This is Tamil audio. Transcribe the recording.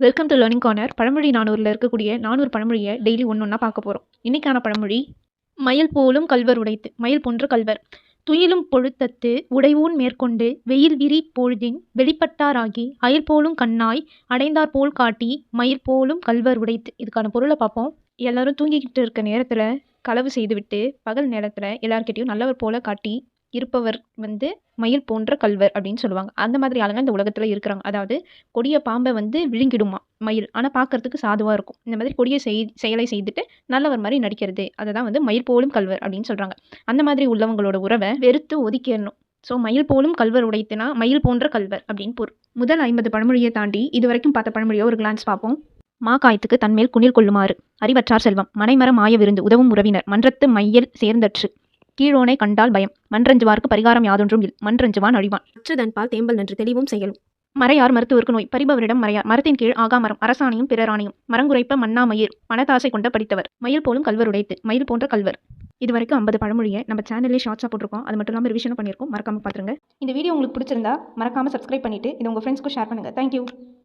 வெல்கம் டு லேர்னிங் கார்னர் பழமொழி நானூரில் இருக்கக்கூடிய நானூறு பழமொழியை டெய்லி ஒன்று ஒன்றா பார்க்க போகிறோம் இன்றைக்கான பழமொழி மயில் போலும் கல்வர் உடைத்து மயில் போன்ற கல்வர். துயிலும் பொழுத்தத்து உடைவூன் மேற்கொண்டு வெயில் விரி பொழுதின் வெளிப்பட்டாராகி அயல் போலும் கண்ணாய் அடைந்தார் போல் காட்டி மயில் போலும் கல்வர் உடைத்து. இதுக்கான பொருளை பார்ப்போம். எல்லாரும் தூங்கிக்கிட்டு இருக்க நேரத்தில் களவு செய்துவிட்டு பகல் நேரத்தில் எல்லார்கிட்டையும் நல்லவர் போல காட்டி இருப்பவர் வந்து மயில் போன்ற கல்வர் அப்படின்னு சொல்லுவாங்க. அந்த மாதிரி ஆளுங்க இந்த உலகத்தில் இருக்கிறாங்க. அதாவது கொடிய பாம்பை வந்து விழுங்கிடுமா மயில். ஆனால் பார்க்கறதுக்கு சாதுவாக இருக்கும். இந்த மாதிரி கொடிய செய் செயலை செய்துட்டு நல்லவர் மாதிரி நடிக்கிறது. அதை தான் வந்து மயில் போலும் கல்வர் அப்படின்னு சொல்கிறாங்க அந்த மாதிரி உள்ளவங்களோட உறவை வெறுத்து ஒதுக்கிடணும். ஸோ மயில் போலும் கல்வர் உடைத்துனா மயில் போன்ற கல்வர் அப்படின்னு பொருள். முதல் ஐம்பது பழமொழியை தாண்டி இது வரைக்கும் பார்த்த பழமொழியை ஒரு கிளான்ஸ் பார்ப்போம். மா காயத்துக்கு தன்மேல் குனில் கொள்ளுமாறு. அறிவற்றார் செல்வம். மனைமரம் மாய விருந்து உதவும் உறவினர். மன்றத்து மையல் சேர்ந்தற்று. கீழோனை கண்டால் பயம். மன்றஞ்சுவார்க்கு பரிகாரம் யாதொன்றும் இல். மன்றஞ்சுவான் அழிவான். அற்றுதன் பால் தேம்பல் நன்று தெளிவும் செயலும் மறையார் மருத்துவருக்கு நோய். பரிபவரிடம் மறையார் மரத்தின் கீழ் ஆகாமரம் அரசாணியும் பிறராணியும். மரங்குறைப்ப மண்ணாமயிர் மனதாசை கொண்ட படித்தவர். மயில் போலும் கல்வர் உடைத்து. மயில் போன்ற கல்வர். இது வரைக்கும் ஐம்பது பழமொழியை நம்ம சேனல்லே ஷார்ட்ஸாக போட்டிருக்கோம். அது மட்டும் இல்லாமல் ரிவிஷனும் பண்ணியிருக்கோம். மறக்காம பார்த்துருங்க இந்த வீடியோ உங்களுக்கு பிடிச்சிருந்தா மறக்காம சப்ஸ்கிரைப் பண்ணிட்டு இதை உங்கள் ஃப்ரெண்ட்ஸ்க்கும் ஷேர் பண்ணுங்கள் தேங்க்யூ